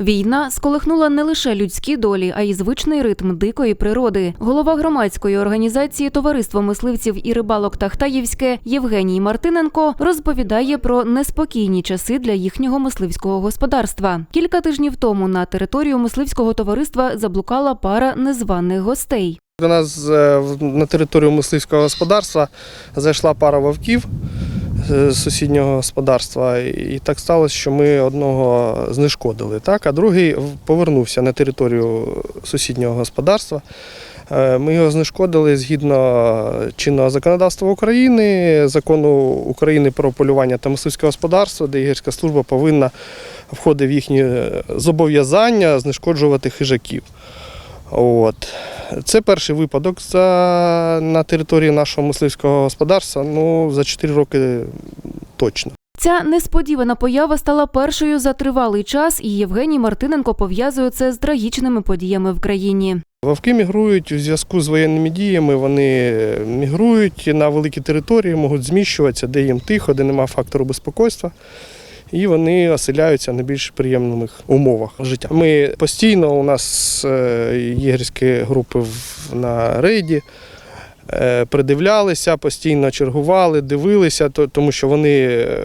Війна сколихнула не лише людські долі, а й звичний ритм дикої природи. Голова громадської організації Товариство мисливців і рибалок Тахтаївське Євгеній Мартиненко розповідає про неспокійні часи для їхнього мисливського господарства. Кілька тижнів тому на територію мисливського товариства заблукала пара незваних гостей. До нас е, на територію мисливського господарства зайшла пара вовків з сусіднього господарства. І так сталося, що ми одного знешкодили, так? а другий повернувся на територію сусіднього господарства. Е, Ми його знешкодили згідно чинного законодавства України, закону України про полювання та мисливське господарство, де ігерська служба повинна входить в їхні е, зобов'язання знешкоджувати хижаків. От. Це перший випадок за, на території нашого мисливського господарства. Ну, за 4 роки точно. Ця несподівана поява стала першою за тривалий час, і Євгеній Мартиненко пов'язує це з трагічними подіями в країні. Вовки мігрують у зв'язку з воєнними діями. Вони мігрують на великі території, можуть зміщуватися, де їм тихо, де немає фактору безпокойства. І вони оселяються на більш приємних умовах життя. Ми постійно у нас е, єгерські групи на рейді. е, Придивлялися, постійно чергували, дивилися, тому що вони е,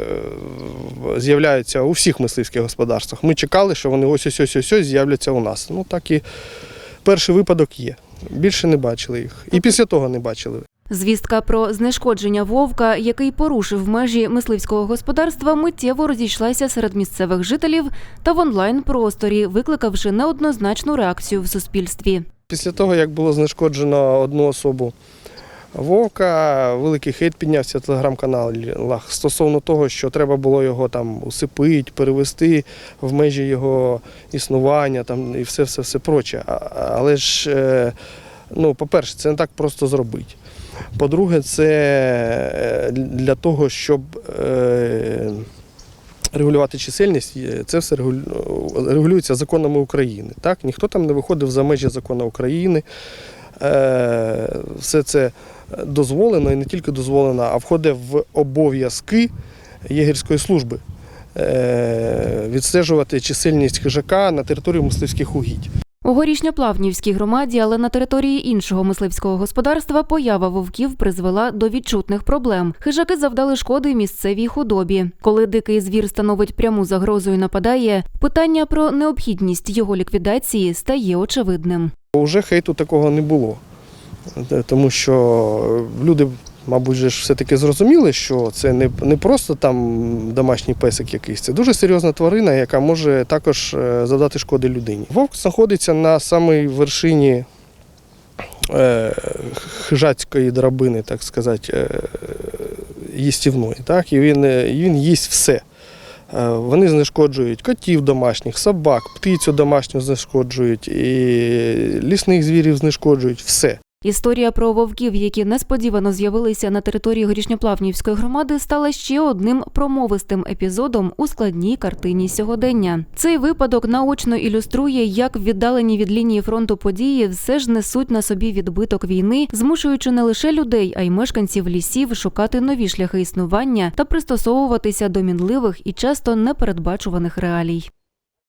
з'являються у всіх мисливських господарствах. Ми чекали, що вони ось ось ось ось ось з'являться у нас. Ну так і перший випадок є. Більше не бачили їх. І після того не бачили. Звістка про знешкодження вовка, який порушив межі мисливського господарства, миттєво розійшлася серед місцевих жителів та в онлайн-просторі, викликавши неоднозначну реакцію в суспільстві. Після того, як було знешкоджено одну особу вовка, великий хейт піднявся в телеграм-каналах стосовно того, що треба було його там усипити, перевести в межі його існування там, і все, все, все проче. Але ж, е, ну, по-перше, це не так просто зробити. По-друге, це е, для того, щоб е, регулювати чисельність, це все регулюється законами України. Так? Ніхто там не виходив за межі закону України. Е, Все це дозволено і не тільки дозволено, а входить в обов'язки єгерської служби. Відстежувати чисельність хижака на території мисливських угідь. У горішньоплавнівській громаді, але на території іншого мисливського господарства поява вовків призвела до відчутних проблем. Хижаки завдали шкоди місцевій худобі. Коли дикий звір становить пряму загрозу і нападає, питання про необхідність його ліквідації стає очевидним. Уже хейту такого не було. Е, Тому що люди, мабуть, ж все-таки зрозуміли, що це не, не просто там домашній песик якийсь, це дуже серйозна тварина, яка може також е, завдати шкоди людині. Вовк знаходиться на самій вершині е, хижацької драбини, так сказати, е, їстівної. Так? І він, е, він їсть все. Е, Вони знешкоджують котів домашніх, собак, птицю домашню знешкоджують, і лісних звірів знешкоджують все. Історія про вовків, які несподівано з'явилися на території горішньоплавнівської громади, стала ще одним промовистим епізодом у складній картині сьогодення. Цей випадок наочно ілюструє, як віддалені від лінії фронту події все ж несуть на собі відбиток війни, змушуючи не лише людей, а й мешканців лісів шукати нові шляхи існування та пристосовуватися до мінливих і часто непередбачуваних реалій.